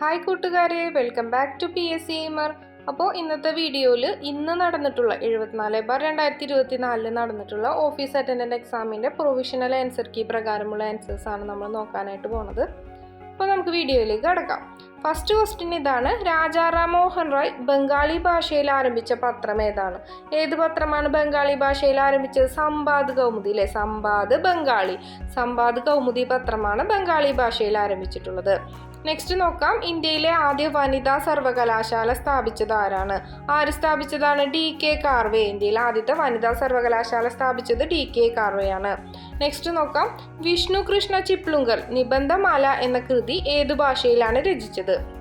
Hi കൂട്ടുകാരെ. Welcome back to P S C എമർ അപ്പോൾ ഇന്നത്തെ വീഡിയോയിൽ ഇന്ന് നടന്നിട്ടുള്ള എഴുപത്തിനാല് ബാർ രണ്ടായിരത്തി ഇരുപത്തി നാലിൽ നടന്നിട്ടുള്ള ഓഫീസ് അറ്റൻഡന്റ് എക്സാമിന്റെ പ്രൊവിഷണൽ ആൻസർ കീ പ്രകാരമുള്ള ആൻസേഴ്സ് ആണ് നമ്മൾ നോക്കാനായിട്ട് പോണത്. അപ്പോൾ നമുക്ക് വീഡിയോയിലേക്ക് കടക്കാം. ഫസ്റ്റ് ക്വസ്റ്റ്യൻ ഇതാണ്. രാജാറാം മോഹൻ റോയ് ബംഗാളി ഭാഷയിൽ ആരംഭിച്ച പത്രം ഏതാണ്? ഏത് പത്രമാണ് ബംഗാളി ഭാഷയിൽ ആരംഭിച്ചത്? സമ്പാദ് കൗമുദി അല്ലേ സമ്പാദ് ബംഗാളി. സമ്പാദ് കൗമുദി പത്രമാണ് ബംഗാളി ഭാഷയിൽ ആരംഭിച്ചിട്ടുള്ളത്. നെക്സ്റ്റ് നോക്കാം. ഇന്ത്യയിലെ ആദ്യ വനിതാ സർവകലാശാല സ്ഥാപിച്ചത് ആരാണ്? ആര് സ്ഥാപിച്ചതാണ്? D K Karve. ഇന്ത്യയിൽ ആദ്യത്തെ വനിതാ സർവകലാശാല സ്ഥാപിച്ചത് ഡി കെ കാർവേയാണ് നെക്സ്റ്റ് നോക്കാം. വിഷ്ണു കൃഷ്ണ ചിപ്ലുങ്കർ നിബന്ധമാല എന്ന കൃതി ഏതു ഭാഷയിലാണ് രചിച്ചത്?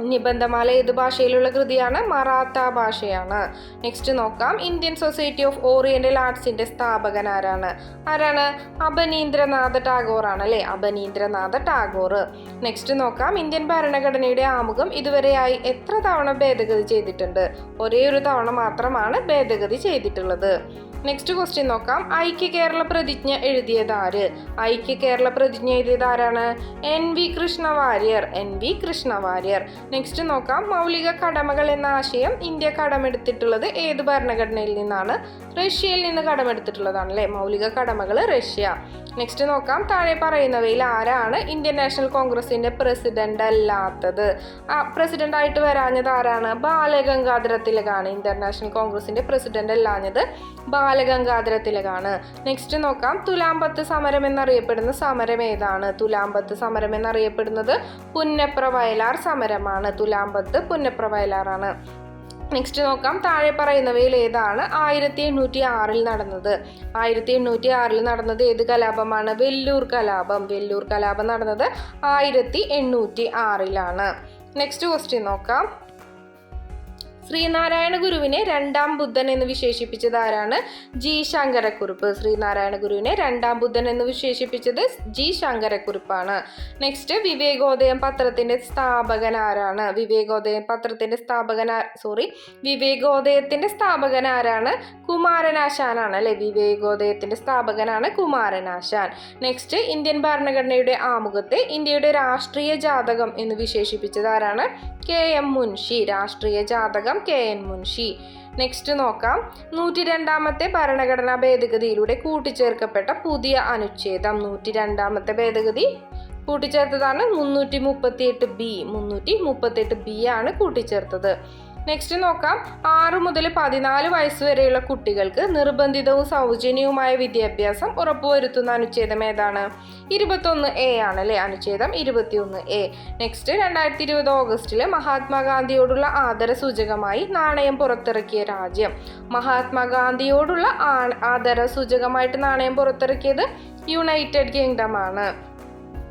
നിബന്ധമാല ഏത് ഭാഷയിലുള്ള കൃതിയാണ് മറാത്ത ഭാഷയാണ്. നെക്സ്റ്റ് നോക്കാം. ഇന്ത്യൻ സൊസൈറ്റി ഓഫ് ഓറിയന്റൽ ആർട്സിന്റെ സ്ഥാപകൻ ആരാണ്? ആരാണ്? അപനീന്ദ്രനാഥ ടാഗോർ ആണ് അല്ലേ? അപനീന്ദ്രനാഥ ടാഗോർ. നെക്സ്റ്റ് നോക്കാം. ഇന്ത്യൻ ഭരണഘടനയുടെ ആമുഖം ഇതുവരെയായി എത്ര തവണ ഭേദഗതി ചെയ്തിട്ടുണ്ട്? ഒരേ ഒരു തവണ മാത്രമാണ് ഭേദഗതി ചെയ്തിട്ടുള്ളത്. നെക്സ്റ്റ് ക്വസ്റ്റ്യൻ നോക്കാം. ഐക്യ കേരള പ്രതിജ്ഞ എഴുതിയത് ആര്? ഐക്യ കേരള പ്രതിജ്ഞ എഴുതിയത് ആരാണ്? N V Krishna Warrier N V Krishna Warrier next നോക്കാം. മൗലിക കടമകൾ എന്ന ആശയം ഇന്ത്യ കടമെടുത്തിട്ടുള്ളത് ഏത് ഭരണഘടനയിൽ നിന്നാണ്? റഷ്യയിൽ നിന്ന് കടമെടുത്തിട്ടുള്ളതാണ് അല്ലേ മൗലിക കടമകൾ റഷ്യ. നെക്സ്റ്റ് നോക്കാം. താഴെ പറയുന്നവയിൽ ആരാണ് ഇന്ത്യൻ നാഷണൽ കോൺഗ്രസിന്റെ പ്രസിഡന്റ് അല്ലാത്തത്? ആ പ്രസിഡന്റ് ആയിട്ട് വരാഞ്ഞത് ആരാണ്? ബാലഗംഗാധര തിലകാണ് ഇന്ത്യൻ നാഷണൽ കോൺഗ്രസിന്റെ പ്രസിഡന്റ് അല്ലാഞ്ഞത് ബാലഗംഗാധര തിലകാണ് നെക്സ്റ്റ് നോക്കാം. തുലാമ്പത്ത് സമരം എന്നറിയപ്പെടുന്ന സമരം ഏതാണ്? തുലാമ്പത്ത് സമരം എന്നറിയപ്പെടുന്നത് പുന്നപ്ര വയലാർ സമരമാണ്. തുലാമ്പത്ത് പുന്നപ്ര വയലാറാണ്. നെക്സ്റ്റ് നോക്കാം. താഴെ പറയുന്നവയിൽ ഏതാണ്? ആയിരത്തി എണ്ണൂറ്റി ആറിൽ നടന്നത്. ആയിരത്തി എണ്ണൂറ്റി ആറിൽ നടന്നത് ഏത് കലാപമാണ്? വെല്ലൂർ കലാപം. വെല്ലൂർ കലാപം നടന്നത് ആയിരത്തി എണ്ണൂറ്റി ആറിലാണ് നെക്സ്റ്റ് ക്വസ്റ്റ്യൻ നോക്കാം. ശ്രീനാരായണ ഗുരുവിനെ രണ്ടാം ബുദ്ധൻ എന്ന് വിശേഷിപ്പിച്ചത് ആരാണ്? ജി ശങ്കരക്കുറുപ്പ്. ശ്രീനാരായണ ഗുരുവിനെ രണ്ടാം ബുദ്ധൻ എന്ന് വിശേഷിപ്പിച്ചത് ജി ശങ്കരക്കുറുപ്പാണ്. നെക്സ്റ്റ് വിവേകോദയം പത്രത്തിന്റെ സ്ഥാപകൻ ആരാണ്? വിവേകോദയം പത്രത്തിന്റെ സ്ഥാപകൻ സോറി വിവേകോദയത്തിന്റെ സ്ഥാപകൻ ആരാണ്? കുമാരനാശാനാണ് അല്ലെ? വിവേകോദയത്തിന്റെ സ്ഥാപകനാണ് കുമാരനാശാൻ. നെക്സ്റ്റ് ഇന്ത്യൻ ഭരണഘടനയുടെ ആമുഖത്തെ ഇന്ത്യയുടെ രാഷ്ട്രീയ ജാതകം എന്ന് വിശേഷിപ്പിച്ചത് ആരാണ്? കെ എം മുൻഷി രാഷ്ട്രീയ ജാതകം കെ എൻ മുൻഷി. നെക്സ്റ്റ് നോക്കാം. നൂറ്റി രണ്ടാമത്തെ ഭരണഘടനാ ഭേദഗതിയിലൂടെ കൂട്ടിച്ചേർക്കപ്പെട്ട പുതിയ അനുച്ഛേദം. നൂറ്റി രണ്ടാമത്തെ ഭേദഗതി കൂട്ടിച്ചേർത്തതാണ് മുന്നൂറ്റി മുപ്പത്തി എട്ട് ബി. മുന്നൂറ്റി മുപ്പത്തി എട്ട് ബി ആണ് കൂട്ടിച്ചേർത്തത്. നെക്സ്റ്റ് നോക്കാം. ആറ് മുതൽ പതിനാല് വയസ്സ് വരെയുള്ള കുട്ടികൾക്ക് നിർബന്ധിതവും സൗജന്യവുമായ വിദ്യാഭ്യാസം ഉറപ്പുവരുത്തുന്ന അനുച്ഛേദം ഏതാണ്? ഇരുപത്തൊന്ന് എ ആണ് അല്ലേ അനുച്ഛേദം ഇരുപത്തിയൊന്ന് എ നെക്സ്റ്റ് രണ്ടായിരത്തി ഇരുപത് ഓഗസ്റ്റിൽ മഹാത്മാഗാന്ധിയോടുള്ള ആദര സൂചകമായി നാണയം പുറത്തിറക്കിയ രാജ്യം. മഹാത്മാഗാന്ധിയോടുള്ള ആദര സൂചകമായിട്ട് നാണയം പുറത്തിറക്കിയത് യുണൈറ്റഡ് കിങ്ഡം ആണ്.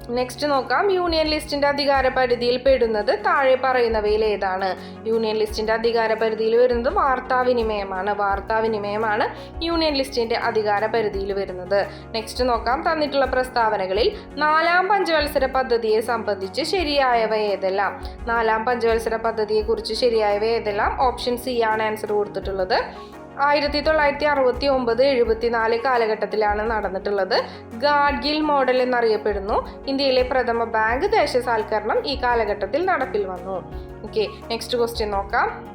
നെക്സ്റ്റ് നോക്കാം. യൂണിയൻ ലിസ്റ്റിന്റെ അധികാര പരിധിയിൽ പെടുന്നത് താഴെ പറയുന്നവയിൽ ഏതാണ്? യൂണിയൻ ലിസ്റ്റിന്റെ അധികാര പരിധിയിൽ വരുന്നത് വാർത്താവിനിമയമാണ് വാർത്താവിനിമയമാണ് യൂണിയൻ ലിസ്റ്റിന്റെ അധികാര പരിധിയിൽ വരുന്നത്. നെക്സ്റ്റ് നോക്കാം. തന്നിട്ടുള്ള പ്രസ്താവനകളിൽ നാലാം പഞ്ചവത്സര പദ്ധതിയെ സംബന്ധിച്ച് ശരിയായവ ഏതെല്ലാം? നാലാം പഞ്ചവത്സര പദ്ധതിയെ കുറിച്ച് ശരിയായവ ഏതെല്ലാം? ഓപ്ഷൻ സി ആണ് ആൻസർ കൊടുത്തിട്ടുള്ളത്. ആയിരത്തി തൊള്ളായിരത്തി അറുപത്തി ഒമ്പത് എഴുപത്തിനാല് കാലഘട്ടത്തിലാണ് നടന്നിട്ടുള്ളത്. ഗാഡ്ഗിൽ മോഡൽ എന്നറിയപ്പെടുന്നു. ഇന്ത്യയിലെ പ്രഥമ ബാങ്ക് ദേശസാൽക്കരണം ഈ കാലഘട്ടത്തിൽ നടപ്പിൽ വന്നു. ഓക്കെ നെക്സ്റ്റ് ക്വസ്റ്റ്യൻ നോക്കാം.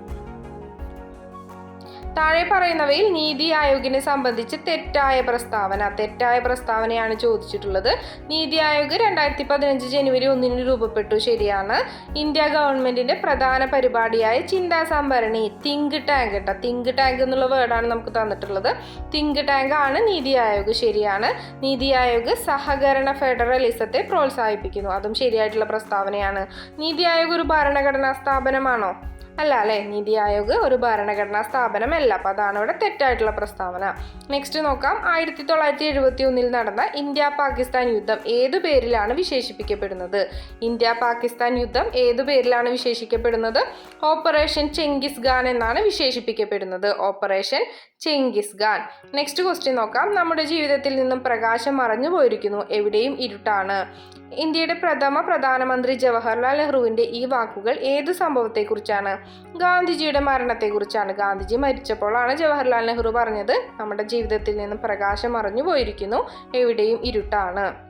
താഴെ പറയുന്നവയിൽ നീതി ആയോഗിനെ സംബന്ധിച്ച് തെറ്റായ പ്രസ്താവന തെറ്റായ പ്രസ്താവനയാണ് ചോദിച്ചിട്ടുള്ളത്. നീതി ആയോഗ് രണ്ടായിരത്തി പതിനഞ്ച് ജനുവരി ഒന്നിന് രൂപപ്പെട്ടു. ശരിയാണ്. ഇന്ത്യ ഗവൺമെന്റിന്റെ പ്രധാന പരിപാടിയായ ചിന്താ സംഭരണി തിങ്ക് ടാങ്ക് കേട്ടോ തിങ്ക് ടാങ്ക് എന്നുള്ള വേർഡാണ് നമുക്ക് തന്നിട്ടുള്ളത്. തിങ്ക് ടാങ്ക് ആണ് നീതി ആയോഗ്. ശരിയാണ്. നീതി ആയോഗ് സഹകരണ ഫെഡറലിസത്തെ പ്രോത്സാഹിപ്പിക്കുന്നു. അതും ശരിയായിട്ടുള്ള പ്രസ്താവനയാണ്. നീതി ആയോഗ് ഒരു ഭരണഘടനാ സ്ഥാപനമാണോ? അല്ല അല്ലേ? നീതി ആയോഗ് ഒരു ഭരണഘടനാ സ്ഥാപനമല്ല അപ്പോൾ അതാണ് ഇവിടെ തെറ്റായിട്ടുള്ള പ്രസ്താവന. നെക്സ്റ്റ് നോക്കാം. ആയിരത്തി തൊള്ളായിരത്തി എഴുപത്തി ഒന്നിൽ നടന്ന ഇന്ത്യ പാകിസ്ഥാൻ യുദ്ധം ഏതു പേരിലാണ് വിശേഷിപ്പിക്കപ്പെടുന്നത്? ഇന്ത്യ പാകിസ്ഥാൻ യുദ്ധം ഏതു പേരിലാണ് വിശേഷിക്കപ്പെടുന്നത്? ഓപ്പറേഷൻ ചെങ്കിസ് ഖാൻ എന്നാണ് വിശേഷിപ്പിക്കപ്പെടുന്നത്. Operation Genghis Khan. Next question നോക്കാം. നമ്മുടെ ജീവിതത്തിൽ നിന്നും പ്രകാശം മറഞ്ഞു പോയിരിക്കുന്നു. എവിടെയും ഇരുട്ടാണ്. ഇന്ത്യയുടെ പ്രഥമ പ്രധാനമന്ത്രി ജവഹർലാൽ നെഹ്റുവിന്റെ ഈ വാക്കുകൾ ഏത് സംഭവത്തെക്കുറിച്ചാണ്? ഗാന്ധിജിയുടെ മരണത്തെക്കുറിച്ചാണ് ഗാന്ധിജി മരിച്ചപ്പോഴാണ് ജവഹർലാൽ നെഹ്റു പറഞ്ഞത്. നമ്മുടെ ജീവിതത്തിൽ നിന്നും പ്രകാശം മറഞ്ഞു പോയിരിക്കുന്നു എവിടെയും ഇരുട്ടാണ്.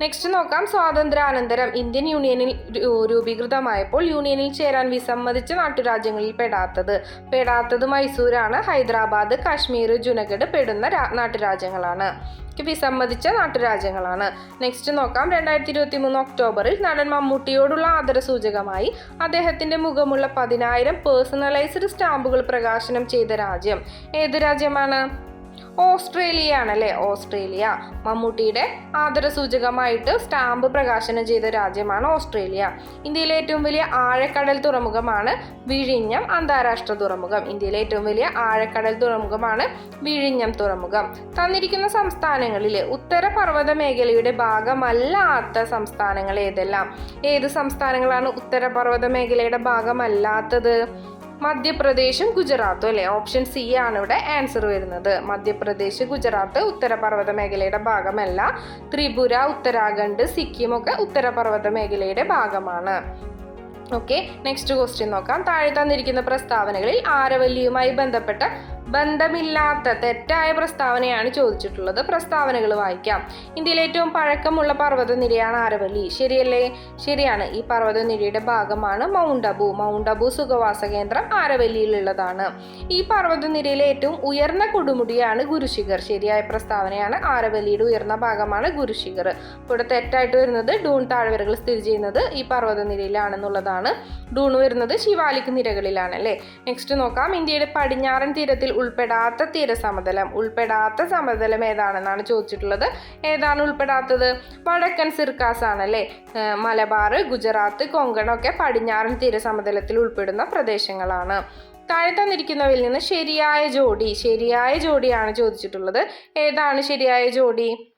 നെക്സ്റ്റ് നോക്കാം. സ്വാതന്ത്ര്യാനന്തരം ഇന്ത്യൻ യൂണിയനിൽ രൂപീകൃതമായപ്പോൾ യൂണിയനിൽ ചേരാൻ വിസമ്മതിച്ച നാട്ടുരാജ്യങ്ങളിൽ പെടാത്തത്. പെടാത്തത് മൈസൂരാണ്. ഹൈദരാബാദ് കാശ്മീർ ജുനഗഡ് പെടുന്ന നാട്ടുരാജ്യങ്ങളാണ്. വിസമ്മതിച്ച നാട്ടുരാജ്യങ്ങളാണ്. നെക്സ്റ്റ് നോക്കാം. രണ്ടായിരത്തി ഇരുപത്തി മൂന്ന് ഒക്ടോബറിൽ നടൻ മമ്മൂട്ടിയോടുള്ള ആദര സൂചകമായി അദ്ദേഹത്തിന്റെ മുഖമുള്ള പതിനായിരം പേഴ്സണലൈസ്ഡ് സ്റ്റാമ്പുകൾ പ്രകാശനം ചെയ്ത രാജ്യം. ഏത് രാജ്യമാണ്? ഓസ്ട്രേലിയ ആണല്ലേ ഓസ്ട്രേലിയ. മമ്മൂട്ടിയുടെ ആദരസൂചകമായിട്ട് സ്റ്റാമ്പ് പ്രകാശനം ചെയ്ത രാജ്യമാണ് ഓസ്ട്രേലിയ. ഇന്ത്യയിലെ ഏറ്റവും വലിയ ആഴക്കടൽ തുറമുഖമാണ് വിഴിഞ്ഞം അന്താരാഷ്ട്ര തുറമുഖം. ഇന്ത്യയിലെ ഏറ്റവും വലിയ ആഴക്കടൽ തുറമുഖമാണ് വിഴിഞ്ഞം തുറമുഖം. തന്നിരിക്കുന്ന സംസ്ഥാനങ്ങളിലെ ഉത്തരപർവത മേഖലയുടെ ഭാഗമല്ലാത്ത സംസ്ഥാനങ്ങൾ ഏതെല്ലാം? ഏത് സംസ്ഥാനങ്ങളാണ് ഉത്തരപർവത മേഖലയുടെ ഭാഗമല്ലാത്തത്? മധ്യപ്രദേശും ഗുജറാത്തും അല്ലേ? ഓപ്ഷൻ സി ആണ് ഇവിടെ ആൻസർ വരുന്നത്. മധ്യപ്രദേശ് ഗുജറാത്ത് ഉത്തരപർവത മേഖലയുടെ ഭാഗമല്ല. ത്രിപുര ഉത്തരാഖണ്ഡ് സിക്കിം ഒക്കെ ഉത്തരപർവത മേഖലയുടെ ഭാഗമാണ്. ഓക്കെ നെക്സ്റ്റ് ക്വസ്റ്റ്യൻ നോക്കാം. താഴെ തന്നിരിക്കുന്ന പ്രസ്താവനകളിൽ ആരവല്ലിയുമായി ബന്ധപ്പെട്ട ബന്ധമില്ലാത്ത തെറ്റായ പ്രസ്താവനയാണ് ചോദിച്ചിട്ടുള്ളത്. പ്രസ്താവനകൾ വായിക്കാം. ഇന്ത്യയിലെ ഏറ്റവും പഴക്കമുള്ള പർവതനിരയാണ് ആരവല്ലി ശരിയല്ലേ? ശരിയാണ്. ഈ പർവതനിരയുടെ ഭാഗമാണ് മൗണ്ട് അബു. മൗണ്ട് അബു സുഖവാസ കേന്ദ്രം ആരവല്ലിയിലുള്ളതാണ് ഈ പർവതനിരയിലെ ഏറ്റവും ഉയർന്ന കൊടുമുടിയാണ് ഗുരുശിഖർ. ശരിയായ പ്രസ്താവനയാണ് ആരവല്ലിയുടെ ഉയർന്ന ഭാഗമാണ് ഗുരുശിഖർ. ഇവിടെ തെറ്റായിട്ട് വരുന്നത് ഡൂൺ താഴ്വരകൾ സ്ഥിതി ചെയ്യുന്നത് ഈ പർവതനിരയിലാണെന്നുള്ളതാണ്. ഡൂൺ വരുന്നത് ശിവാലിക് നിരകളിലാണ് അല്ലേ? നെക്സ്റ്റ് നോക്കാം. ഇന്ത്യയുടെ പടിഞ്ഞാറൻ തീരത്തിൽ ഉൾപ്പെടാത്ത തീരസമതലം. ഉൾപ്പെടാത്ത സമതലം ഏതാണെന്നാണ് ചോദിച്ചിട്ടുള്ളത്. ഏതാണ് ഉൾപ്പെടാത്തത്? വടക്കൻ സിർക്കാസ് ഏർ മലബാർ ഗുജറാത്ത് കൊങ്കൺ ഒക്കെ പടിഞ്ഞാറൻ തീരസമതലത്തിൽ ഉൾപ്പെടുന്ന പ്രദേശങ്ങളാണ്. താഴെ തന്നിരിക്കുന്നവയിൽ നിന്ന് ശരിയായ ജോഡി ശരിയായ ജോഡിയാണ് ചോദിച്ചിട്ടുള്ളത്. ഏതാണ് ശരിയായ ജോഡി?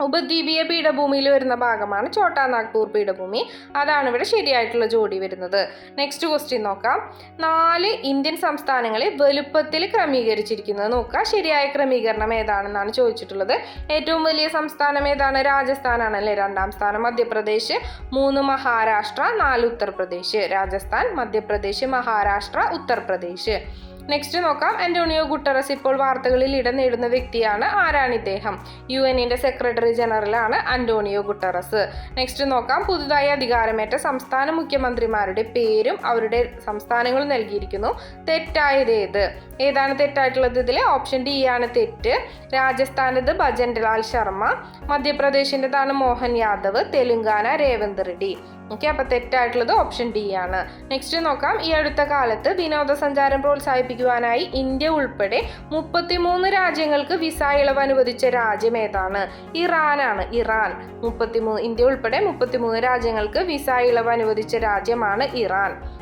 ഉപദ്വീപീയ പീഠഭൂമിയിൽ വരുന്ന ഭാഗമാണ് ഛോട്ടാ നാഗ്പൂർ പീഠഭൂമി. അതാണ് ഇവിടെ ശരിയായിട്ടുള്ള ജോഡി വരുന്നത്. നെക്സ്റ്റ് ക്വസ്റ്റ്യൻ നോക്കാം. നാല് ഇന്ത്യൻ സംസ്ഥാനങ്ങളെ വലുപ്പത്തിൽ ക്രമീകരിച്ചിരിക്കുന്നത് നോക്കുക. ശരിയായ ക്രമീകരണം ഏതാണെന്നാണ് ചോദിച്ചിട്ടുള്ളത്. ഏറ്റവും വലിയ സംസ്ഥാനം ഏതാണ്? രാജസ്ഥാനാണ് അല്ലേ? രണ്ടാം സ്ഥാനം മധ്യപ്രദേശ് മൂന്ന് മഹാരാഷ്ട്ര നാല് ഉത്തർപ്രദേശ്. രാജസ്ഥാൻ മധ്യപ്രദേശ് മഹാരാഷ്ട്ര ഉത്തർപ്രദേശ്. നെക്സ്റ്റ് നോക്കാം. അന്റോണിയോ ഗുട്ടറസ് ഇപ്പോൾ വാർത്തകളിൽ ഇടം നേടുന്ന വ്യക്തിയാണ്. ആരാണ് ഇദ്ദേഹം? യു എന്നിന്റെ സെക്രട്ടറി ജനറലാണ് അന്റോണിയോ ഗുട്ടറസ് നെക്സ്റ്റ് നോക്കാം. പുതുതായി അധികാരമേറ്റ സംസ്ഥാന മുഖ്യമന്ത്രിമാരുടെ പേരും അവരുടെ സംസ്ഥാനങ്ങളും നൽകിയിരിക്കുന്നു. തെറ്റായത് ഏത്? ഏതാണ് തെറ്റായിട്ടുള്ളത് ഇതിൽ ഓപ്ഷൻ ഡി ആണ് തെറ്റ്. രാജസ്ഥാനത് ഭജൻലാൽ ശർമ്മ മധ്യപ്രദേശിന്റെതാണ് മോഹൻ യാദവ് തെലുങ്കാന രേവന്ത് റെഡ്ഡി. ഓക്കെ അപ്പോൾ തെറ്റായിട്ടുള്ളത് ഓപ്ഷൻ ഡി ആണ്. നെക്സ്റ്റ് നോക്കാം. ഈ അടുത്ത കാലത്ത് വിനോദസഞ്ചാരം പ്രോത്സാഹിപ്പിക്കുവാനായി ഇന്ത്യ ഉൾപ്പെടെ മുപ്പത്തിമൂന്ന് രാജ്യങ്ങൾക്ക് വിസ ഇളവ് അനുവദിച്ച രാജ്യം ഏതാണ്? ഇറാനാണ് ഇറാൻ. മുപ്പത്തിമൂന്ന് ഇന്ത്യ ഉൾപ്പെടെ മുപ്പത്തിമൂന്ന് രാജ്യങ്ങൾക്ക് വിസ ഇളവ് അനുവദിച്ച രാജ്യമാണ് ഇറാൻ.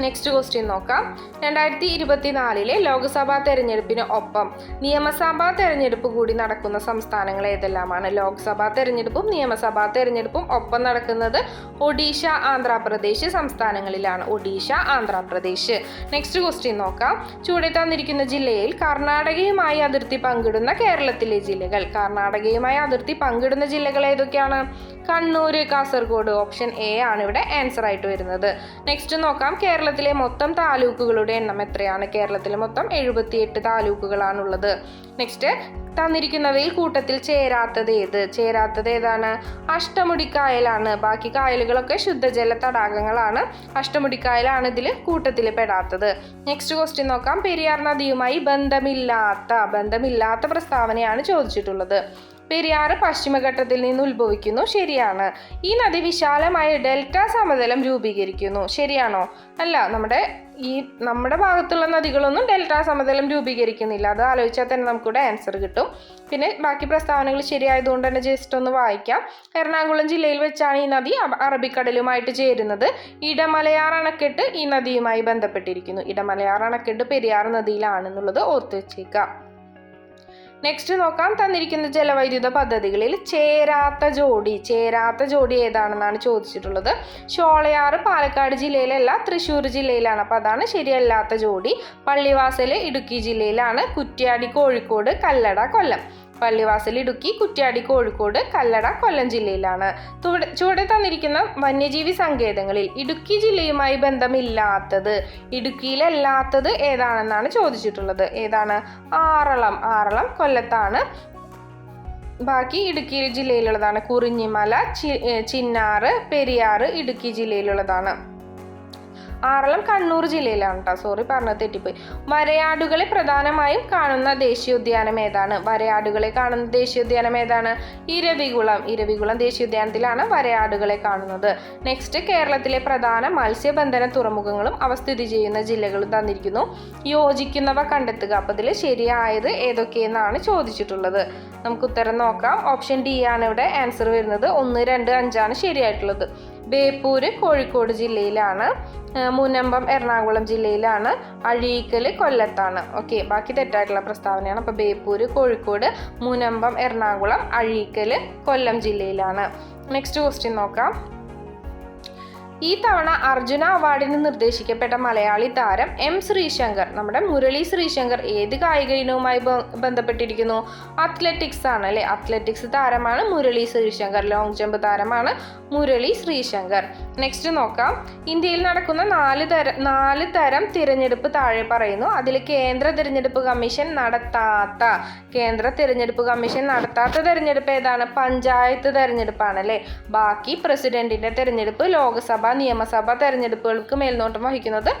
നെക്സ്റ്റ് ക്വസ്റ്റ്യൻ നോക്കാം. രണ്ടായിരത്തി ഇരുപത്തിനാലിലെ ലോക്സഭാ തെരഞ്ഞെടുപ്പിന് ഒപ്പം നിയമസഭാ തെരഞ്ഞെടുപ്പ് കൂടി നടക്കുന്ന സംസ്ഥാനങ്ങൾ ഏതെല്ലാമാണ്? ലോക്സഭാ തെരഞ്ഞെടുപ്പും നിയമസഭാ തെരഞ്ഞെടുപ്പും ഒപ്പം നടക്കുന്നത് ഒഡീഷ ആന്ധ്രാപ്രദേശ് സംസ്ഥാനങ്ങളിലാണ്. ഒഡീഷ ആന്ധ്രാപ്രദേശ്. നെക്സ്റ്റ് ക്വസ്റ്റ്യൻ നോക്കാം. ചൂടെ തന്നിരിക്കുന്ന ജില്ലയിൽ കർണാടകയുമായി അതിർത്തി പങ്കിടുന്ന കേരളത്തിലെ ജില്ലകൾ. കർണാടകയുമായി അതിർത്തി പങ്കിടുന്ന ജില്ലകൾ ഏതൊക്കെയാണ്? കണ്ണൂർ കാസർഗോഡ് ഓപ്ഷൻ എ ആണ് ഇവിടെ ആൻസർ ആയിട്ട് വരുന്നത്. നെക്സ്റ്റ് നോക്കാം. കേരളത്തിലെ മൊത്തം താലൂക്കുകളുടെ എണ്ണം എത്രയാണ്? കേരളത്തിലെ മൊത്തം എഴുപത്തിയെട്ട് താലൂക്കുകളാണുള്ളത്. നെക്സ്റ്റ് തന്നിരിക്കുന്നവയിൽ കൂട്ടത്തിൽ ചേരാത്തത് ഏത്? ചേരാത്തത് ഏതാണ്? അഷ്ടമുടിക്കായലാണ്. ബാക്കി കായലുകളൊക്കെ ശുദ്ധജല തടാകങ്ങളാണ്. അഷ്ടമുടിക്കായലാണ് ഇതിൽ കൂട്ടത്തിൽ പെടാത്തത്. നെക്സ്റ്റ് ക്വസ്റ്റ്യൻ നോക്കാം. പെരിയാർ നദിയുമായി ബന്ധമില്ലാത്ത ബന്ധമില്ലാത്ത പ്രസ്താവനയാണ് ചോദിച്ചിട്ടുള്ളത്. പെരിയാറ് പശ്ചിമഘട്ടത്തിൽ നിന്ന് ഉത്ഭവിക്കുന്നു. ശരിയാണ്. ഈ നദി വിശാലമായ ഡെൽറ്റ സമതലം രൂപീകരിക്കുന്നു. ശരിയാണോ? അല്ല നമ്മുടെ ഈ നമ്മുടെ ഭാഗത്തുള്ള നദികളൊന്നും ഡെൽറ്റ സമതലം രൂപീകരിക്കുന്നില്ല. അത് ആലോചിച്ചാൽ തന്നെ നമുക്കിവിടെ ആൻസർ കിട്ടും. പിന്നെ ബാക്കി പ്രസ്താവനകൾ ശരിയായതുകൊണ്ട് തന്നെ ജസ്റ്റ് ഒന്ന് വായിക്കാം. എറണാകുളം ജില്ലയിൽ വെച്ചാണ് ഈ നദി അറ- അറബിക്കടലുമായിട്ട് ചേരുന്നത്. ഇടമലയാർ അണക്കെട്ട് ഈ നദിയുമായി ബന്ധപ്പെട്ടിരിക്കുന്നു. ഇടമലയാർ അണക്കെട്ട് പെരിയാർ നദിയിലാണെന്നുള്ളത് ഓർത്ത് വെച്ചേക്കാം നെക്സ്റ്റ് നോക്കാം തന്നിരിക്കുന്ന ജലവൈദ്യുത പദ്ധതികളിൽ ചേരാത്ത ജോഡി ചേരാത്ത ജോഡി ഏതാണെന്നാണ് ചോദിച്ചിട്ടുള്ളത്. ഷോളയാറ് പാലക്കാട് ജില്ലയിലല്ല തൃശ്ശൂർ ജില്ലയിലാണ്. അപ്പോൾ അതാണ് ശരിയല്ലാത്ത ജോഡി. പള്ളിവാസൽ ഇടുക്കി ജില്ലയിലാണ്. കുറ്റ്യാടി കോഴിക്കോട് കല്ലട കൊല്ലം. പള്ളിവാസൽ ഇടുക്കി കുറ്റ്യാടി കോഴിക്കോട് കല്ലട കൊല്ലം ജില്ലയിലാണ്. ചുവടെ തന്നിരിക്കുന്ന വന്യജീവി സങ്കേതങ്ങളിൽ ഇടുക്കി ജില്ലയുമായി ബന്ധമില്ലാത്തത് ഇടുക്കിയിലല്ലാത്തത് ഏതാണെന്നാണ് ചോദിച്ചിട്ടുള്ളത്. ഏതാണ്? ആറളം. ആറളം കൊല്ലത്താണ്. ബാക്കി ഇടുക്കി ജില്ലയിലുള്ളതാണ്. കുറിഞ്ഞിമല ചിന്നാറ് പെരിയാറ് ഇടുക്കി ജില്ലയിലുള്ളതാണ്. ആറളം കണ്ണൂർ ജില്ലയിലാണ് കേട്ടോ സോറി പറഞ്ഞ തെറ്റിപ്പോയി. വരയാടുകളെ പ്രധാനമായും കാണുന്ന ദേശീയോദ്യാനം ഏതാണ്? വരയാടുകളെ കാണുന്ന ദേശീയോദ്യാനം ഏതാണ്? ഇരവികുളം. ഇരവികുളം ദേശീയോദ്യാനത്തിലാണ് വരയാടുകളെ കാണുന്നത്. നെക്സ്റ്റ് കേരളത്തിലെ പ്രധാന മത്സ്യബന്ധന തുറമുഖങ്ങളും അവ സ്ഥിതി ചെയ്യുന്ന ജില്ലകളും തന്നിരിക്കുന്നു. യോജിക്കുന്നവ കണ്ടെത്തുക. അപ്പോൾ ഇതിൽ ശരിയായത് ഏതൊക്കെയെന്നാണ് ചോദിച്ചിട്ടുള്ളത്. നമുക്ക് ഉത്തരം നോക്കാം. ഓപ്ഷൻ ഡി ആണ് ഇവിടെ ആൻസർ വരുന്നത്. ഒന്ന് രണ്ട് അഞ്ചാണ് ശരിയായിട്ടുള്ളത്. ബേപ്പൂര് കോഴിക്കോട് ജില്ലയിലാണ്. മുനമ്പം എറണാകുളം ജില്ലയിലാണ്. അഴീക്കൽ കൊല്ലത്താണ്. ഓക്കെ ബാക്കി തെറ്റായിട്ടുള്ള പ്രസ്താവനയാണ്. അപ്പോൾ ബേപ്പൂര് കോഴിക്കോട് മുനമ്പം എറണാകുളം അഴീക്കൽ കൊല്ലം ജില്ലയിലാണ്. നെക്സ്റ്റ് ക്വസ്റ്റ്യൻ നോക്കാം. ഈ തവണ അർജുന അവാർഡിന് നിർദ്ദേശിക്കപ്പെട്ട മലയാളി താരം എം ശ്രീശങ്കർ നമ്മുടെ മുരളി ശ്രീശങ്കർ ഏത് കായിക ഇനവുമായി ബന്ധപ്പെട്ടിരിക്കുന്നു? അത്ലറ്റിക്സ് ആണ് അല്ലെ? അത്ലറ്റിക്സ് താരമാണ് മുരളി ശ്രീശങ്കർ ലോങ് ജമ്പ് താരമാണ് മുരളി ശ്രീശങ്കർ. നെക്സ്റ്റ് നോക്കാം. ഇന്ത്യയിൽ നടക്കുന്ന നാല് തരം നാല് തരം തിരഞ്ഞെടുപ്പ് താഴെ പറയുന്നു. അതിൽ കേന്ദ്ര തിരഞ്ഞെടുപ്പ് കമ്മീഷൻ നടത്താത്ത കേന്ദ്ര തിരഞ്ഞെടുപ്പ് കമ്മീഷൻ നടത്താത്ത തിരഞ്ഞെടുപ്പ് ഏതാണ്? പഞ്ചായത്ത് തിരഞ്ഞെടുപ്പാണ് അല്ലേ? ബാക്കി പ്രസിഡന്റിന്റെ തിരഞ്ഞെടുപ്പ് ലോക്സഭ നിയമസഭ തെരഞ്ഞെടുപ്പുകൾക്ക് മേൽനോട്ടം വഹിക്കുന്നത്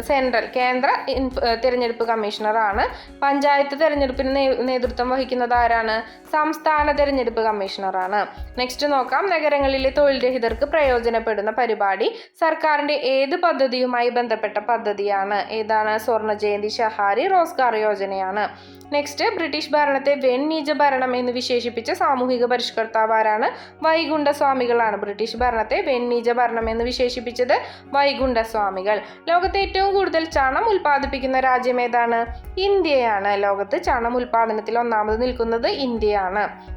സെൻട്രൽ കേന്ദ്ര തിരഞ്ഞെടുപ്പ് കമ്മീഷണറാണ്. പഞ്ചായത്ത് തിരഞ്ഞെടുപ്പിന് നേതൃത്വം വഹിക്കുന്നത് ആരാണ്? സംസ്ഥാന തിരഞ്ഞെടുപ്പ് കമ്മീഷണറാണ്. നെക്സ്റ്റ് നോക്കാം. നഗരങ്ങളിലെ തൊഴിൽ രഹിതർക്ക് പ്രയോജനപ്പെടുന്ന പരിപാടി സർക്കാരിന്റെ ഏത് പദ്ധതിയുമായി ബന്ധപ്പെട്ട പദ്ധതിയാണ്? ഏതാണ്? സ്വർണ ജയന്തി ഷഹാരി റോസ്ഗാർ യോജനയാണ്. നെക്സ്റ്റ് ബ്രിട്ടീഷ് ഭരണത്തെ വെണ്ണീജ ഭരണം എന്ന് വിശേഷിപ്പിച്ച സാമൂഹിക പരിഷ്കർത്താവ് ആരാണ്? വൈകുണ്ഠ സ്വാമികളാണ് ബ്രിട്ടീഷ് ഭരണത്തെ വെണ്ണീജ ഭരണം എന്ന് വിശേഷിപ്പിച്ചത് വൈകുണ്ഠ സ്വാമികൾ ലോകത്തെ ഏറ്റവും കൂടുതൽ ചണം ഉൽപ്പാദിപ്പിക്കുന്ന രാജ്യം ഏതാണ്? ഇന്ത്യയാണ്. ലോകത്ത് ചണം ഉൽപ്പാദനത്തിൽ ഒന്നാമത് നിൽക്കുന്നത് ഇന്ത്യയാണ്.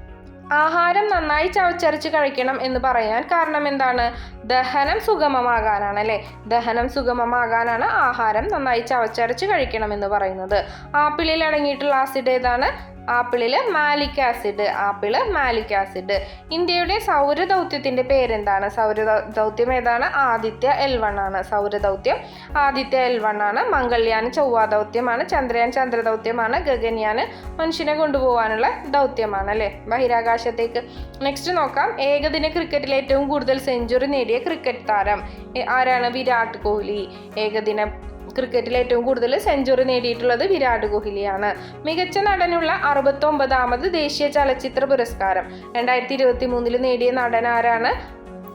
ആഹാരം നന്നായി ചവച്ചരച്ച് കഴിക്കണം എന്ന് പറയാൻ കാരണം എന്താണ്? ദഹനം സുഗമമാകാനാണ് അല്ലേ ദഹനം സുഗമമാകാനാണ് ആഹാരം നന്നായി ചവച്ചരച്ച് കഴിക്കണം എന്ന് പറയുന്നത്. ആപ്പിളിൽ അടങ്ങിയിട്ടുള്ള ആസിഡ് ഏതാണ്? ആപ്പിളിൽ malic acid apple malic acid. ഇന്ത്യയുടെ സൗരദൗത്യത്തിന്റെ പേരെന്താണ്? സൗര ദൗത്യം ഏതാണ്? ആദിത്യ എൽ വൺ ആണ്. സൗരദൗത്യം ആദിത്യ എൽ വൺ ആണ്. മംഗൾയാൻ ചൊവ്വ ദൗത്യമാണ്. ചന്ദ്രയാൻ ചന്ദ്രദൗത്യമാണ് ഗഗൻയാൻ മനുഷ്യനെ കൊണ്ടുപോകാനുള്ള ദൗത്യമാണ് അല്ലേ? ബഹിരാകാശത്തേക്ക്. നെക്സ്റ്റ് നോക്കാം. ഏകദിന ക്രിക്കറ്റിൽ ഏറ്റവും കൂടുതൽ സെഞ്ചുറി നേടിയ ക്രിക്കറ്റ് താരം ആരാണ്? വിരാട് കോഹ്ലി. ഏകദിന ക്രിക്കറ്റിൽ ഏറ്റവും കൂടുതൽ സെഞ്ചുറി നേടിയിട്ടുള്ളത് വിരാട് കോഹ്ലിയാണ്. മികച്ച നടനുള്ള അറുപത്തൊമ്പതാമത് ദേശീയ ചലച്ചിത്ര പുരസ്കാരം. രണ്ടായിരത്തി ഇരുപത്തി മൂന്നിൽ നേടിയ നടൻ ആരാണ്?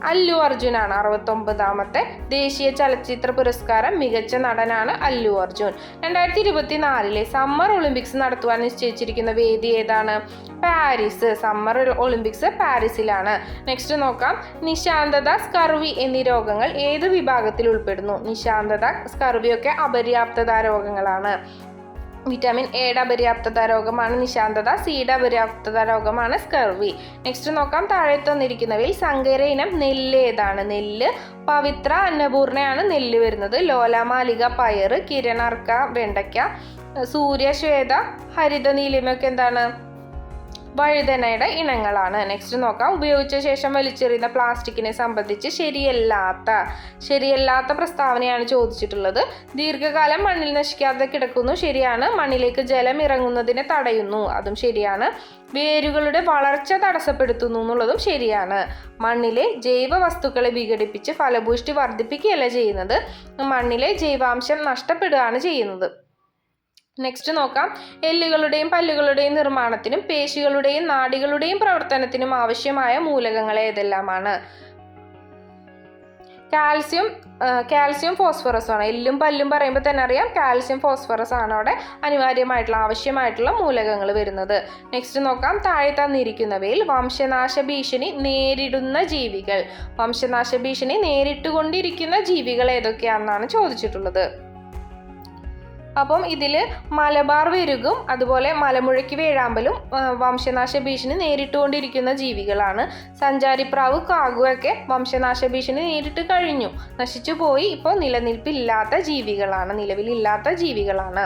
അല്ലു അർജുനാണ് അറുപത്തൊമ്പതാമത്തെ ദേശീയ ചലച്ചിത്ര പുരസ്കാരം മികച്ച നടനാണ് അല്ലു അർജുൻ. രണ്ടായിരത്തി ഇരുപത്തിനാലിലെ സമ്മർ ഒളിമ്പിക്സ് നടത്തുവാൻ നിശ്ചയിച്ചിരിക്കുന്ന വേദി ഏതാണ്? പാരീസ്. സമ്മർ ഒളിമ്പിക്സ് പാരീസിലാണ്. നെക്സ്റ്റ് നോക്കാം. നിശാന്തത സ്കർവി എന്നീ രോഗങ്ങൾ ഏത് വിഭാഗത്തിൽ ഉൾപ്പെടുന്നു? നിശാന്തത സ്കർവിയൊക്കെ അപര്യാപ്തത രോഗങ്ങളാണ്. വിറ്റാമിൻ എയുടെ അപര്യാപ്തത രോഗമാണ് നിശാന്തത സിയുടെ അപര്യാപ്തത രോഗമാണ് സ്കർവി നെക്സ്റ്റ് നോക്കാം താഴെ തന്നിരിക്കുന്നവയിൽ സങ്കര ഇനം നെല്ല് ഏതാണ്? നെല്ല് പവിത്ര അന്നപൂർണയാണ് നെല്ല് വരുന്നത്. ലോലാമാലിക പയറ് കിരണർക്ക വെണ്ടയ്ക്ക സൂര്യശ്വേത ഹരിതനീലിമൊക്കെ എന്താണ്? വഴുതനയുടെ ഇനങ്ങളാണ്. നെക്സ്റ്റ് നോക്കാം. ഉപയോഗിച്ച ശേഷം വലിച്ചെറിയുന്ന പ്ലാസ്റ്റിക്കിനെ സംബന്ധിച്ച് ശരിയല്ലാത്ത ശരിയല്ലാത്ത പ്രസ്താവനയാണ് ചോദിച്ചിട്ടുള്ളത്. ദീർഘകാലം മണ്ണിൽ നശിക്കാതെ കിടക്കുന്നു. ശരിയാണ്. മണ്ണിലേക്ക് ജലം ഇറങ്ങുന്നതിനെ തടയുന്നു. അതും ശരിയാണ്. വേരുകളുടെ വളർച്ച തടസ്സപ്പെടുത്തുന്നു എന്നുള്ളതും ശരിയാണ്. മണ്ണിലെ ജൈവ വസ്തുക്കളെ വിഘടിപ്പിച്ച് ഫലഭൂഷ്ടി വർദ്ധിപ്പിക്കുകയല്ല ചെയ്യുന്നത്. മണ്ണിലെ ജൈവാംശം നഷ്ടപ്പെടുകയാണ് ചെയ്യുന്നത്. നെക്സ്റ്റ് നോക്കാം. എല്ലുകളുടെയും പല്ലുകളുടെയും നിർമ്മാണത്തിനും പേശികളുടെയും നാടികളുടെയും പ്രവർത്തനത്തിനും ആവശ്യമായ മൂലകങ്ങൾ ഏതെല്ലാമാണ്? കാൽസ്യം കാൽസ്യം ഫോസ്ഫറസ് ആണ്. എല്ലും പല്ലും പറയുമ്പോൾ തന്നെ അറിയാം കാൽസ്യം ഫോസ്ഫറസ് ആണ് അവിടെ അനിവാര്യമായിട്ടുള്ള ആവശ്യമായിട്ടുള്ള മൂലകങ്ങൾ വരുന്നത്. നെക്സ്റ്റ് നോക്കാം. താഴെ തന്നിരിക്കുന്നവയിൽ വംശനാശ ഭീഷണി നേരിടുന്ന ജീവികൾ. വംശനാശ ഭീഷണി നേരിട്ടുകൊണ്ടിരിക്കുന്ന ജീവികൾ ഏതൊക്കെയാണെന്നാണ് ചോദിച്ചിട്ടുള്ളത്. അപ്പം ഇതിൽ മലബാർ വെരുകും അതുപോലെ മലമുഴക്കി വേഴാമ്പലും വംശനാശ ഭീഷണി നേരിട്ടുകൊണ്ടിരിക്കുന്ന ജീവികളാണ്. സഞ്ചാരിപ്രാവ് കാകുവൊക്കെ വംശനാശ ഭീഷണി നേരിട്ട് കഴിഞ്ഞു. നശിച്ചു പോയി. ഇപ്പോൾ നിലനിൽപ്പില്ലാത്ത ജീവികളാണ്. നിലവിലില്ലാത്ത ജീവികളാണ്.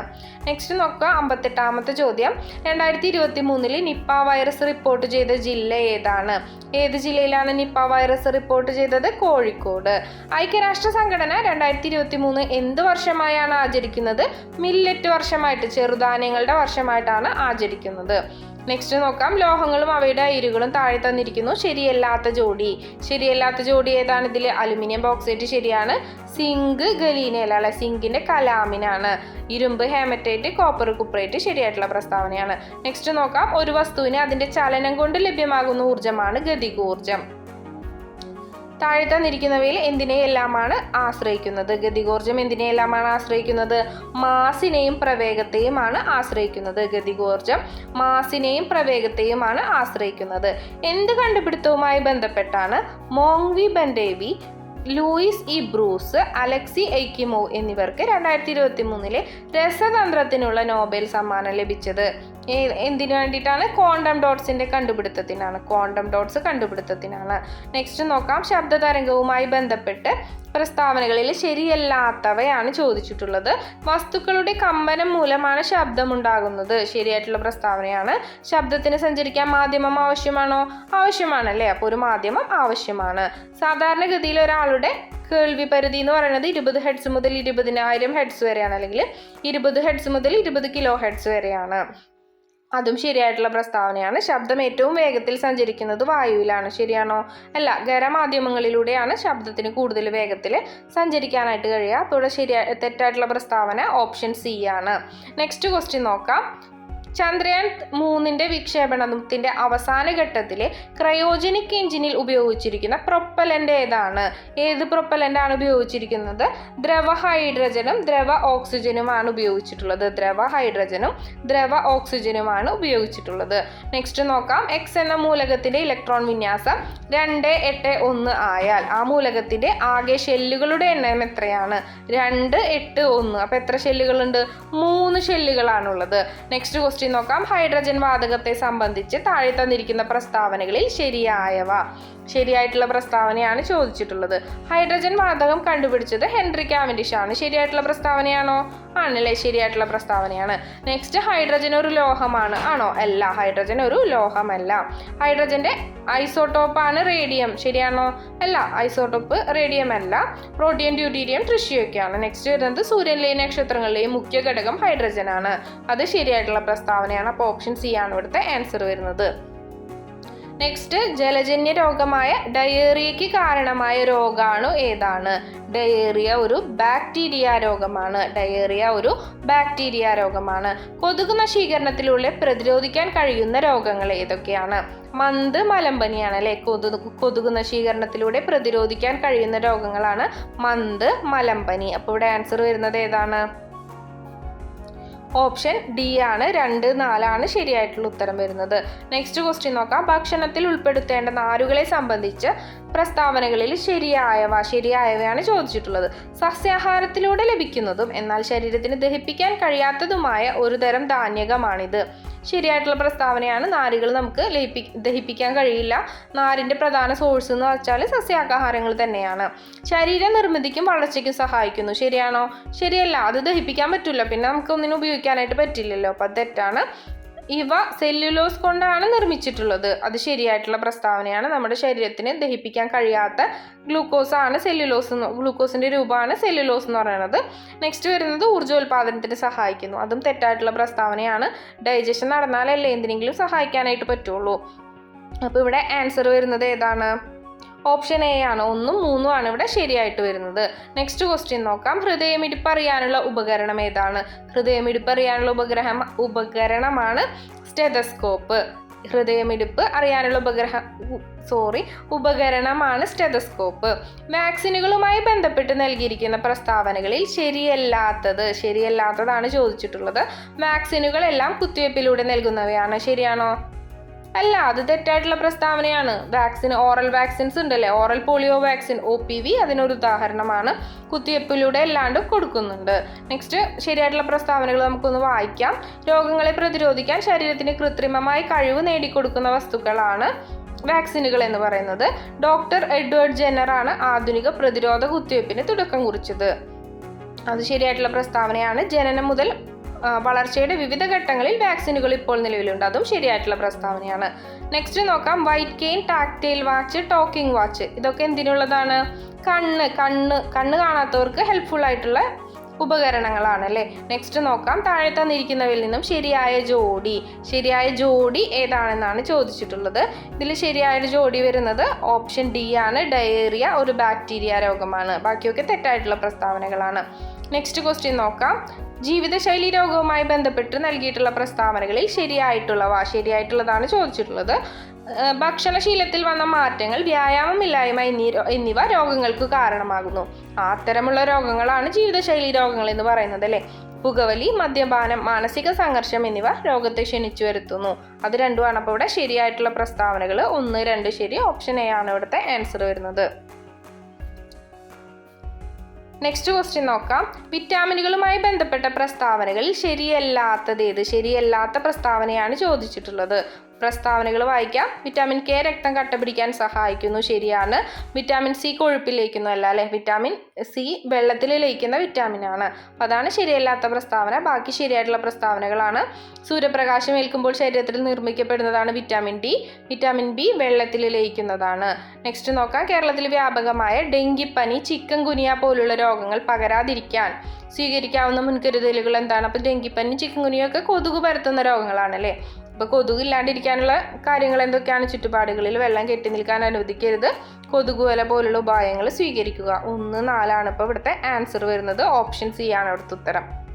നെക്സ്റ്റ് നോക്കുക അമ്പത്തെട്ടാമത്തെ ചോദ്യം. രണ്ടായിരത്തി ഇരുപത്തി മൂന്നിൽ നിപ്പ വൈറസ് റിപ്പോർട്ട് ചെയ്ത ജില്ല ഏതാണ്? ഏത് ജില്ലയിലാണ് നിപ്പ വൈറസ് റിപ്പോർട്ട് ചെയ്തത്? കോഴിക്കോട്. ഐക്യരാഷ്ട്ര സംഘടന രണ്ടായിരത്തി ഇരുപത്തി മൂന്ന് എന്ത് വർഷമായാണ് ആചരിക്കുന്നത്? മില്ലറ്റ് വർഷമായിട്ട് ചെറുധാന്യങ്ങളുടെ വർഷമായിട്ടാണ് ആചരിക്കുന്നത്. നെക്സ്റ്റ് നോക്കാം. ലോഹങ്ങളും അവയുടെ അയിരുകളും താഴെ തന്നിരിക്കുന്നു. ശരിയല്ലാത്ത ജോഡി. ശരിയല്ലാത്ത ജോഡി ഏതാണ്? ഇതിൽ അലുമിനിയം ബോക്സൈറ്റ് ശരിയാണ്. സിങ്ക് ഗലീനയല്ല അല്ലെ? സിങ്കിന്റെ കലാമിനാണ്. ഇരുമ്പ് ഹേമറ്റൈറ്റ് കോപ്പർ കുപ്രേറ്റ് ശരിയായിട്ടുള്ള പ്രസ്താവനയാണ്. നെക്സ്റ്റ് നോക്കാം. ഒരു വസ്തുവിന് അതിന്റെ ചലനം കൊണ്ട് ലഭ്യമാകുന്ന ഊർജമാണ് ഗതികോർജം താഴെ തന്നിരിക്കുന്നവയിൽ എന്തിനെയെല്ലാമാണ് ആശ്രയിക്കുന്നത്? ഗതികോർജം എന്തിനെയെല്ലാമാണ് ആശ്രയിക്കുന്നത്? മാസിനെയും പ്രവേഗത്തെയുമാണ് ആശ്രയിക്കുന്നത്. ഗതികോർജം മാസിനെയും പ്രവേഗത്തെയുമാണ് ആശ്രയിക്കുന്നത്. എന്ത് കണ്ടുപിടുത്തവുമായി ബന്ധപ്പെട്ടാണ് Moungi Bawendi Louis E. Brus Alexei Ekimov എന്നിവർക്ക് രണ്ടായിരത്തി ഇരുപത്തി മൂന്നിലെ രസതന്ത്രത്തിനുള്ള നോബൽ സമ്മാനം ലഭിച്ചത്. എന്തിനു വേണ്ടിയിട്ടാണ്? ക്വാണ്ടം ഡോട്ട്സിന്റെ കണ്ടുപിടുത്തത്തിനാണ്. ക്വാണ്ടം ഡോട്ട്സ് കണ്ടുപിടുത്തത്തിനാണ്. നെക്സ്റ്റ് നോക്കാം. ശബ്ദതരംഗവുമായി ബന്ധപ്പെട്ട് പ്രസ്താവനകളിൽ ശരിയല്ലാത്തവയാണ് ചോദിച്ചിട്ടുള്ളത്. വസ്തുക്കളുടെ കമ്പനം മൂലമാണ് ശബ്ദമുണ്ടാകുന്നത്. ശരിയായിട്ടുള്ള പ്രസ്താവനയാണ്. ശബ്ദത്തിന് സഞ്ചരിക്കാൻ മാധ്യമം ആവശ്യമാണോ? ആവശ്യമാണല്ലേ. അപ്പോൾ ഒരു മാധ്യമം ആവശ്യമാണ്. സാധാരണഗതിയിൽ ഒരാളുടെ കേൾവി പരിധി എന്ന് പറയുന്നത് ഇരുപത് ഹെഡ്സ് മുതൽ ഇരുപതിനായിരം ഹെഡ്സ് വരെയാണ്. അല്ലെങ്കിൽ ഇരുപത് ഹെഡ്സ് മുതൽ ഇരുപത് കിലോ ഹെഡ്സ് വരെയാണ്. അതും ശരിയായിട്ടുള്ള പ്രസ്താവനയാണ്. ശബ്ദം ഏറ്റവും വേഗത്തിൽ സഞ്ചരിക്കുന്നത് വായുവിലാണ്. ശരിയാണോ? അല്ല ഖരമാധ്യമങ്ങളിലൂടെയാണ് ശബ്ദത്തിന് കൂടുതൽ വേഗത്തിൽ സഞ്ചരിക്കാനായിട്ട് കഴിയുക. അപ്പോൾ ഇവിടെ ശരിയാ തെറ്റായിട്ടുള്ള പ്രസ്താവന ഓപ്ഷൻ സി ആണ്. നെക്സ്റ്റ് ക്വസ്റ്റ്യൻ നോക്കാം. ചന്ദ്രയാൻ മൂന്നിന്റെ വിക്ഷേപണത്തിന്റെ അവസാന ഘട്ടത്തിലെ ക്രയോജനിക് എഞ്ചിനിൽ ഉപയോഗിച്ചിരിക്കുന്ന പ്രൊപ്പലന്റ് ഏതാണ് ഏത് പ്രൊപ്പലന്റാണ് ഉപയോഗിച്ചിരിക്കുന്നത്? ദ്രവ ഹൈഡ്രജനും ദ്രവ ഓക്സിജനുമാണ് ഉപയോഗിച്ചിട്ടുള്ളത്. ദ്രവ ഹൈഡ്രജനും ദ്രവ ഓക്സിജനുമാണ് ഉപയോഗിച്ചിട്ടുള്ളത്. നെക്സ്റ്റ് നോക്കാം. എക്സ് എന്ന മൂലകത്തിന്റെ ഇലക്ട്രോൺ വിന്യാസം രണ്ട് എട്ട് ഒന്ന് ആയാൽ ആ മൂലകത്തിന്റെ ആകെ ഷെല്ലുകളുടെ എണ്ണം എത്രയാണ്? രണ്ട് എട്ട് ഒന്ന്. അപ്പൊ എത്ര ഷെല്ലുകളുണ്ട്? മൂന്ന് ഷെല്ലുകളാണുള്ളത്. നെക്സ്റ്റ് നോക്കാം. ഹൈഡ്രജൻ വാതകത്തെ സംബന്ധിച്ച് താഴെ തന്നിരിക്കുന്ന പ്രസ്താവനകളിൽ ശരിയായവ. ശരിയായിട്ടുള്ള പ്രസ്താവനയാണ് ചോദിച്ചിട്ടുള്ളത്. ഹൈഡ്രജൻ വാതകം കണ്ടുപിടിച്ചത് ഹെൻറി കാവൻഡിഷ് ആണ്. ശരിയായിട്ടുള്ള പ്രസ്താവനയാണോ? ആണല്ലേ ശരിയായിട്ടുള്ള പ്രസ്താവനയാണ്. നെക്സ്റ്റ് ഹൈഡ്രജൻ ഒരു ലോഹമാണ്. ആണോ? അല്ല ഹൈഡ്രജൻ ഒരു ലോഹമല്ല. ഹൈഡ്രജന്റെ ഐസോട്ടോപ്പാണ് റേഡിയം. ശരിയാണോ? അല്ല ഐസോട്ടോപ്പ് റേഡിയം അല്ല പ്രോട്ടിയം ഡ്യൂട്ടീരിയം ട്രിഷ്യൊക്കെയാണ് നെക്സ്റ്റ് വരുന്നത് സൂര്യനിലെയും നക്ഷത്രങ്ങളിലെയും മുഖ്യ ഘടകം ഹൈഡ്രജൻ ആണ് അത് ശരിയായിട്ടുള്ള പ്രസ്താവനയാണ് അപ്പോൾ ഓപ്ഷൻ സി ആണ് ഇവിടുത്തെ ആൻസർ വരുന്നത്. നെക്സ്റ്റ് ജലജന്യ രോഗമായ ഡയേറിയയ്ക്ക് കാരണമായ രോഗാണു ഏതാണ്? ഡയേറിയ ഒരു ബാക്ടീരിയ രോഗമാണ്. ഡയേറിയ ഒരു ബാക്ടീരിയ രോഗമാണ്. കൊതുക് നശീകരണത്തിലൂടെ പ്രതിരോധിക്കാൻ കഴിയുന്ന രോഗങ്ങൾ ഏതൊക്കെയാണ്? മന്ത് മലമ്പനിയാണ് അല്ലെ? കൊതുക് കൊതുക് നശീകരണത്തിലൂടെ പ്രതിരോധിക്കാൻ കഴിയുന്ന രോഗങ്ങളാണ് മന്ത് മലമ്പനി. അപ്പോൾ ഇവിടെ ആൻസർ വരുന്നത് ഏതാണ്? ഓപ്ഷൻ ഡി ആണ്. രണ്ട് നാലാണ് ശരിയായിട്ടുള്ള ഉത്തരം വരുന്നത്. നെക്സ്റ്റ് ക്വസ്റ്റ്യൻ നോക്കാം. ഭക്ഷണത്തിൽ ഉൾപ്പെടുത്തേണ്ട നാരുകളെ സംബന്ധിച്ച് പ്രസ്താവനകളിൽ ശരിയായവ ശരിയായവയാണ് ചോദിച്ചിട്ടുള്ളത്. സസ്യാഹാരത്തിലൂടെ ലഭിക്കുന്നതും എന്നാൽ ശരീരത്തിന് ദഹിപ്പിക്കാൻ കഴിയാത്തതുമായ ഒരു തരം ധാന്യകമാണിത്. ശരിയായിട്ടുള്ള പ്രസ്താവനയാണ്. നാരുകൾ നമുക്ക് ലയിപ്പി ദഹിപ്പിക്കാൻ കഴിയില്ല. നാരിന്റെ പ്രധാന സോഴ്സ് എന്ന് വെച്ചാൽ സസ്യാഹാരങ്ങൾ തന്നെയാണ്. ശരീര നിർമ്മിതിക്കും വളർച്ചയ്ക്കും സഹായിക്കുന്നു. ശരിയാണോ? ശരിയല്ല. അത് ദഹിപ്പിക്കാൻ പറ്റില്ല പിന്നെ നമുക്ക് ഒന്നിനും ഉപയോഗിക്കാനായിട്ട് പറ്റില്ലല്ലോ. അപ്പം തെറ്റാണ്. ഇവ സെല്ലുലോസ് കൊണ്ടാണ് നിർമ്മിച്ചിട്ടുള്ളത്. അത് ശരിയായിട്ടുള്ള പ്രസ്താവനയാണ്. നമ്മുടെ ശരീരത്തിന് ദഹിപ്പിക്കാൻ കഴിയാത്ത ഗ്ലൂക്കോസ് ആണ് സെല്ലുലോസ് ഗ്ലൂക്കോസിന്റെ രൂപമാണ് സെല്ലുലോസ് എന്ന് പറയുന്നത്. നെക്സ്റ്റ് വരുന്നത് ഊർജോൽപാദനത്തിന് സഹായിക്കുന്നു. അതും തെറ്റായിട്ടുള്ള പ്രസ്താവനയാണ്. ഡൈജഷൻ നടന്നാലല്ലേ എന്തിനെങ്കിലും സഹായിക്കാനായിട്ട് പറ്റുള്ളൂ. അപ്പോൾ ഇവിടെ ആൻസർ വരുന്നത് ഏതാണ്? ഓപ്ഷൻ എ ആണ്? ഒന്നും മൂന്നും ആണ് ഇവിടെ ശരിയായിട്ട് വരുന്നത്. നെക്സ്റ്റ് ക്വസ്റ്റ്യൻ നോക്കാം. ഹൃദയമിടിപ്പ് അറിയാനുള്ള ഉപകരണം ഏതാണ്? ഹൃദയമിടിപ്പ് അറിയാനുള്ള ഉപഗ്രഹം ഉപകരണമാണ് സ്റ്റെതസ്കോപ്പ് ഹൃദയമിടിപ്പ് അറിയാനുള്ള ഉപഗ്രഹം സോറി ഉപകരണമാണ് സ്റ്റെതസ്കോപ്പ് വാക്സിനുകളുമായി ബന്ധപ്പെട്ട് നൽകിയിരിക്കുന്ന പ്രസ്താവനകളിൽ ശരിയല്ലാത്തത് ശരിയല്ലാത്തതാണ് ചോദിച്ചിട്ടുള്ളത്. വാക്സിനുകളെല്ലാം കുത്തിവയ്പ്പിലൂടെ നൽകുന്നവയാണ്. ശരിയാണോ? അല്ല അത് തെറ്റായിട്ടുള്ള പ്രസ്താവനയാണ്. വാക്സിൻ ഓറൽ വാക്സിൻസ് ഉണ്ടല്ലേ? Oral polio vaccine O P V അതിനൊരു ഉദാഹരണമാണ്. കുത്തിവയ്പ്പിലൂടെ അല്ലാണ്ട് കൊടുക്കുന്നുണ്ട്. നെക്സ്റ്റ് ശരിയായിട്ടുള്ള പ്രസ്താവനകൾ നമുക്കൊന്ന് വായിക്കാം. രോഗങ്ങളെ പ്രതിരോധിക്കാൻ ശരീരത്തിന് കൃത്രിമമായി കഴിവ് നേടിക്കൊടുക്കുന്ന വസ്തുക്കളാണ് വാക്സിനുകൾ എന്ന് പറയുന്നത്. ഡോക്ടർ എഡ്വേർഡ് ജെന്നറാണ് ആധുനിക പ്രതിരോധ കുത്തിവയ്പ്പിന് തുടക്കം കുറിച്ചത്. അത് ശരിയായിട്ടുള്ള പ്രസ്താവനയാണ്. ജനനം മുതൽ വളർച്ചയുടെ വിവിധ ഘട്ടങ്ങളിൽ വാക്സിനുകൾ ഇപ്പോൾ നിലവിലുണ്ട്. അതും ശരിയായിട്ടുള്ള പ്രസ്താവനയാണ്. നെക്സ്റ്റ് നോക്കാം. White cane tactile watch talking watch ഇതൊക്കെ എന്തിനുള്ളതാണ്? കണ്ണ് കണ്ണ് കണ്ണ് കാണാത്തവർക്ക് ഹെൽപ്ഫുൾ ആയിട്ടുള്ള ഉപകരണങ്ങളാണ് അല്ലേ? നെക്സ്റ്റ് നോക്കാം. താഴെ തന്നിരിക്കുന്നവയിൽ നിന്നും ശരിയായ ജോഡി. ശരിയായ ജോഡി ഏതാണെന്നാണ് ചോദിച്ചിട്ടുള്ളത്. ഇതിൽ ശരിയായ ജോഡി വരുന്നത് ഓപ്ഷൻ ഡി ആണ്. ഡയേറിയ ഒരു ബാക്ടീരിയ രോഗമാണ്. ബാക്കിയൊക്കെ തെറ്റായിട്ടുള്ള പ്രസ്താവനകളാണ്. നെക്സ്റ്റ് ക്വസ്റ്റ്യൻ നോക്കാം. ജീവിതശൈലി രോഗവുമായി ബന്ധപ്പെട്ട് നൽകിയിട്ടുള്ള പ്രസ്താവനകളിൽ ശരിയായിട്ടുള്ളവ ശരിയായിട്ടുള്ളതാണ് ചോദിച്ചിട്ടുള്ളത്. ഭക്ഷണശീലത്തിൽ വന്ന മാറ്റങ്ങൾ വ്യായാമമില്ലായ്മ എന്നീ എന്നിവ രോഗങ്ങൾക്ക് കാരണമാകുന്നു. അത്തരമുള്ള രോഗങ്ങളാണ് ജീവിതശൈലി രോഗങ്ങൾ എന്ന് പറയുന്നത് അല്ലേ? പുകവലി മദ്യപാനം മാനസിക സംഘർഷം എന്നിവ രോഗത്തെ ക്ഷണിച്ചു വരുത്തുന്നു. അത് രണ്ടുമാണ്. അപ്പോൾ ഇവിടെ ശരിയായിട്ടുള്ള പ്രസ്താവനകൾ ഒന്ന് രണ്ട് ശരി ഓപ്ഷൻ എ ആണ് ഇവിടുത്തെ ആൻസർ വരുന്നത്. നെക്സ്റ്റ് ക്വസ്റ്റ്യൻ നോക്കാം. വിറ്റാമിനുകളുമായി ബന്ധപ്പെട്ട പ്രസ്താവനകളിൽ ശരിയല്ലാത്തത് ഏത്? ശരിയല്ലാത്ത പ്രസ്താവനയാണ് ചോദിച്ചിട്ടുള്ളത്. പ്രസ്താവനകൾ വായിക്കാം. വിറ്റാമിൻ കെ രക്തം കട്ട പിടിക്കാൻ സഹായിക്കുന്നു ശരിയാണ്. വിറ്റാമിൻ സി കൊഴുപ്പിൽ ലയിക്കുന്നതല്ല അല്ലെ? വിറ്റാമിൻ സി വെള്ളത്തിൽ ലയിക്കുന്ന വിറ്റാമിൻ ആണ് അപ്പോൾ അതാണ് ശരിയല്ലാത്ത പ്രസ്താവന. ബാക്കി ശരിയായിട്ടുള്ള പ്രസ്താവനകളാണ്. സൂര്യപ്രകാശം ഏൽക്കുമ്പോൾ ശരീരത്തിൽ നിർമ്മിക്കപ്പെടുന്നതാണ് വിറ്റാമിൻ ഡി. വിറ്റാമിൻ ബി വെള്ളത്തിൽ ലയിക്കുന്നതാണ്. നെക്സ്റ്റ് നോക്കാം. കേരളത്തിൽ വ്യാപകമായ ഡെങ്കിപ്പനി ചിക്കൻ ഗുനിയ പോലുള്ള രോഗങ്ങൾ പകരാതിരിക്കാൻ സ്വീകരിക്കാവുന്ന മുൻകരുതലുകൾ എന്താണ്? അപ്പോൾ ഡെങ്കിപ്പനി ചിക്കൻ ഗുനിയൊക്കെ കൊതുക് പരത്തുന്ന രോഗങ്ങളാണ് അല്ലേ? അപ്പോൾ കൊതുകില്ലാണ്ടിരിക്കാനുള്ള കാര്യങ്ങൾ എന്തൊക്കെയാണ്? ചുറ്റുപാടുകളിൽ വെള്ളം കെട്ടി നിൽക്കാൻ അനുവദിക്കരുത്. കൊതുക് വല പോലുള്ള ഉപായങ്ങൾ സ്വീകരിക്കുക. ഒന്ന് നാലാണ്. ഇപ്പോൾ ഇവിടുത്തെ ആൻസർ വരുന്നത് ഓപ്ഷൻ സി ആണ് അവിടുത്തെ ഉത്തരം.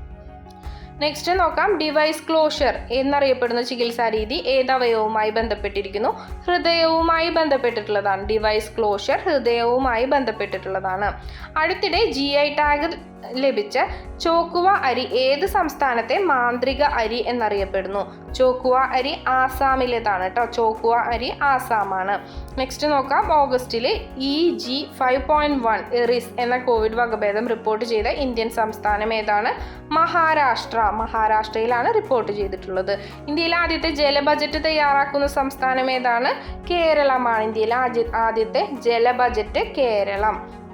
നെക്സ്റ്റ് നോക്കാം. ഡിവൈസ് ക്ലോഷർ എന്നറിയപ്പെടുന്ന ചികിത്സാ രീതി ഏതവയവുമായി ബന്ധപ്പെട്ടിരിക്കുന്നു? ഹൃദയവുമായി ബന്ധപ്പെട്ടിട്ടുള്ളതാണ്. ഡിവൈസ് ക്ലോഷർ ഹൃദയവുമായി ബന്ധപ്പെട്ടിട്ടുള്ളതാണ്. അടുത്തിടെ ജി ഐ ടാഗ് ലഭിച്ച ചോക്കുവ അരി ഏത് സംസ്ഥാനത്തെ മാന്ത്രിക അരി എന്നറിയപ്പെടുന്നു? ചോക്കുവ അരി ആസാമിലേതാണ് കേട്ടോ ചോക്കുവ അരി ആസാമാണ്. നെക്സ്റ്റ് നോക്കാം. ഓഗസ്റ്റിൽ E G five point one Eris എന്ന കോവിഡ് വകഭേദം റിപ്പോർട്ട് ചെയ്ത ഇന്ത്യൻ സംസ്ഥാനം ഏതാണ്? മഹാരാഷ്ട്ര. മഹാരാഷ്ട്രയിലാണ് റിപ്പോർട്ട് ചെയ്തിട്ടുള്ളത്. ഇന്ത്യയിൽ ആദ്യത്തെ ജല ബജറ്റ് തയ്യാറാക്കുന്ന സംസ്ഥാനം ഏതാണ്? കേരളമാണ്. ഇന്ത്യയിലെ ആദ്യ ആദ്യത്തെ ജല ബജറ്റ് കേരളം.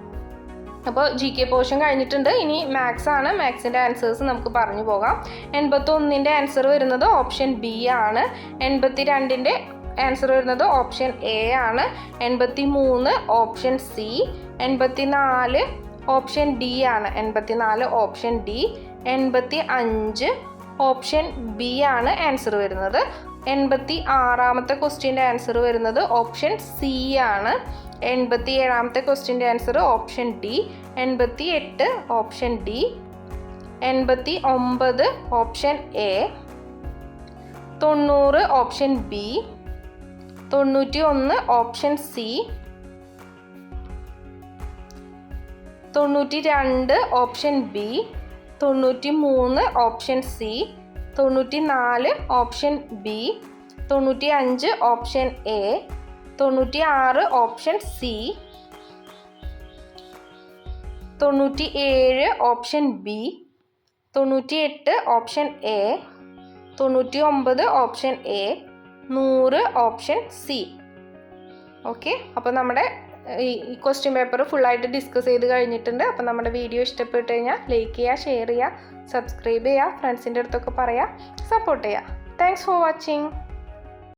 അപ്പോൾ ജി കെ പോർഷൻ കഴിഞ്ഞിട്ടുണ്ട്. ഇനി മാത്സ് ആണ്. മാത്സിന്റെ ആൻസേഴ്സ് നമുക്ക് പറഞ്ഞു പോകാം. എൺപത്തി ഒന്നിന്റെ ആൻസർ വരുന്നത് ഓപ്ഷൻ ബി ആണ്. എൺപത്തി രണ്ടിന്റെ ആൻസർ വരുന്നത് ഓപ്ഷൻ എ ആണ്. എൺപത്തി മൂന്ന് ഓപ്ഷൻ സി. എൺപത്തി നാല് ഓപ്ഷൻ ഡി ആണ്. എൺപത്തി നാല് ഓപ്ഷൻ ഡി. എൺപത്തി അഞ്ച് ഓപ്ഷൻ ബി ആണ് ആൻസർ വരുന്നത്. എൺപത്തി ആറാമത്തെ ക്വസ്റ്റ്യന്റെ ആൻസർ വരുന്നത് ഓപ്ഷൻ സി ആണ്. എൺപത്തി ഏഴാമത്തെ ക്വസ്റ്റ്യന്റെ ആൻസർ ഓപ്ഷൻ ഡി. എൺപത്തി എട്ട് ഓപ്ഷൻ ഡി. എൺപത്തി ഒമ്പത് ഓപ്ഷൻ എ. തൊണ്ണൂറ് ഓപ്ഷൻ ബി. തൊണ്ണൂറ്റി ഒന്ന് ഓപ്ഷൻ സി. തൊണ്ണൂറ്റി രണ്ട് ഓപ്ഷൻ ബി. തൊണ്ണൂറ്റി മൂന്ന് ഓപ്ഷൻ സി തൊണ്ണൂറ്റി നാല് ഓപ്ഷൻ ബി തൊണ്ണൂറ്റി അഞ്ച് ഓപ്ഷൻ എ തൊണ്ണൂറ്റി ആറ് ഓപ്ഷൻ സി തൊണ്ണൂറ്റി ഏഴ് ഓപ്ഷൻ ബി തൊണ്ണൂറ്റി എട്ട് ഓപ്ഷൻ എ തൊണ്ണൂറ്റി ഒമ്പത് ഓപ്ഷൻ എ നൂറ് ഓപ്ഷൻ സി. ഓക്കെ? അപ്പോൾ നമ്മുടെ ഈ ക്വസ്റ്റ്യൻ പേപ്പർ ഫുള്ളായിട്ട് ഡിസ്കസ് ചെയ്ത് കഴിഞ്ഞിട്ടുണ്ട്. അപ്പോൾ നമ്മുടെ വീഡിയോ ഇഷ്ടപ്പെട്ട് കഴിഞ്ഞാൽ ലൈക്ക് ചെയ്യുക ഷെയർ ചെയ്യുക സബ്സ്ക്രൈബ് ചെയ്യുക ഫ്രണ്ട്സിന്റെ അടുത്തൊക്കെ പറയുക സപ്പോർട്ട് ചെയ്യുക താങ്ക്സ് ഫോർ വാച്ചിങ്